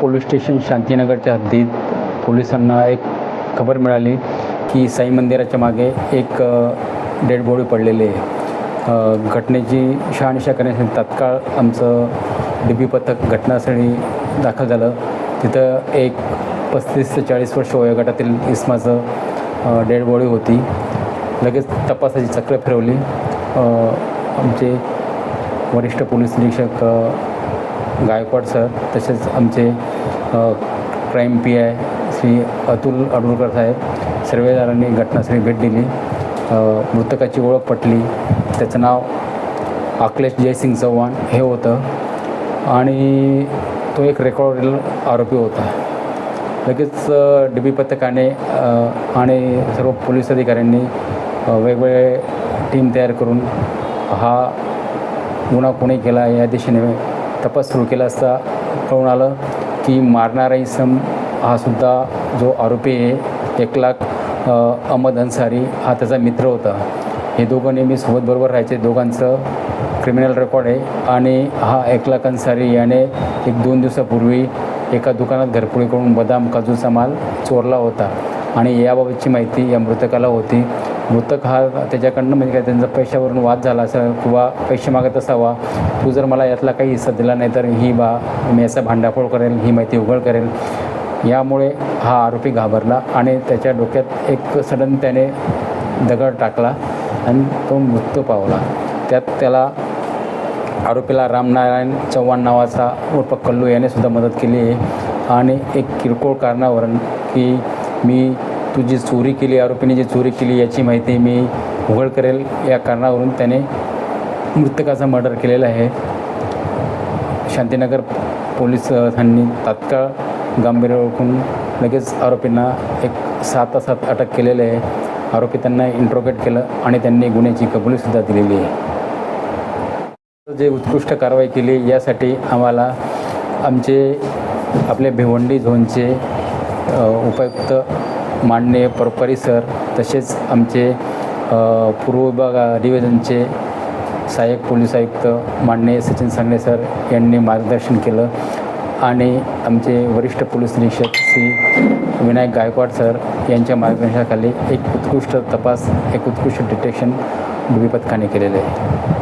Police station शांतीनगरच्या हद्दीत पोलिसांना एक खबर मिळाली की साई मंदिराच्या मागे एक डेड बॉडी पडलेली आहे. घटनेची शहानिशा करण्यासाठी तात्काळ आमचं डी बी पथक घटनास्थळी दाखल झालं. तिथं एक पस्तीस ते चाळीस वर्ष वयोगटातील इस्माचं डेड बॉडी होती. लगेच तपासाची चक्र फिरवली. आमचे वरिष्ठ पोलीस निरीक्षक गायकवाड सर तसेच आमचे crime P I Shri Atul Adulkar साहेब सर्वेदारांनी घटनास्थळी भेट दिली. मृतकाची ओळख पटली. त्याचं नाव अखिलेश जयसिंग चव्हाण हे होतं. आणि तो एक रेकॉर्डवरील आरोपी होता. लगेच डी बी पथकाने आणि सर्व पोलीस अधिकाऱ्यांनी वेगवेगळे टीम तयार करून हा गुन्हा कोणी केला या दिशेने तपास सुरू केला असता कळून आलं की मारणारा इसम हा सुद्धा जो आरोपी आहे एक लाख अहमद अन्सारी हा त्याचा मित्र होता. हे दोघं नेहमी सोबत बरोबर राहायचे. दोघांचं क्रिमिनल रेकॉर्ड आहे आणि हा एक लाख अन्सारी याने एक दोन दिवसापूर्वी एका दुकानात घरपुडी करून बदाम काजूचा माल चोरला होता. आणि याबाबतची माहिती या मृतकाला होती. मृतक हा त्याच्याकडनं म्हणजे काय त्यांचा पैशावरून वाद झाला असं किंवा पैसे मागत असावा. तू जर मला यातला काही हिस्सा दिला नाही तर ही बा मी याचा भांडाफोड करेल ही माहिती उघड करेल. यामुळे हा आरोपी घाबरला आणि त्याच्या डोक्यात एक सडन त्याने दगड टाकला आणि तो मृत्यू पावला. त्यात त्याला आरोपीला रामनारायण चव्हाण नावाचा उर्फ कल्लू याने सुद्धा मदत केली आहे. आणि एक किरकोळ कारणावरून की मी तू जी चोरी केली आरोपीने जी चोरी केली याची माहिती मी उघड करेल. या कारणावरून त्याने मृतकाचा मर्डर केलेला आहे. शांतीनगर पोलिसांनी तात्काळ गांभीर्य ओळखून लगेच आरोपींना एक सात तासात अटक केलेले आहे. आरोपी त्यांना इंट्रोगेट केलं आणि त्यांनी गुन्ह्याची कबुलीसुद्धा दिलेली आहे. जे उत्कृष्ट कारवाई केली यासाठी आम्हाला आमचे आपले भिवंडी झोनचे उपायुक्त माननीय परपरी सर तसेच आमचे अ, पूर्व विभाग सहाय्यक पोलीस आयुक्त माननीय सचिन सांगणे सर यांनी मार्गदर्शन केलं आणि आमचे वरिष्ठ पोलीस निरीक्षक श्री विनायक गायकवाड सर यांच्या मार्गदर्शनाखाली एक उत्कृष्ट तपास एक उत्कृष्ट डिटेक्शन डी पथकाने केलेलं आहे.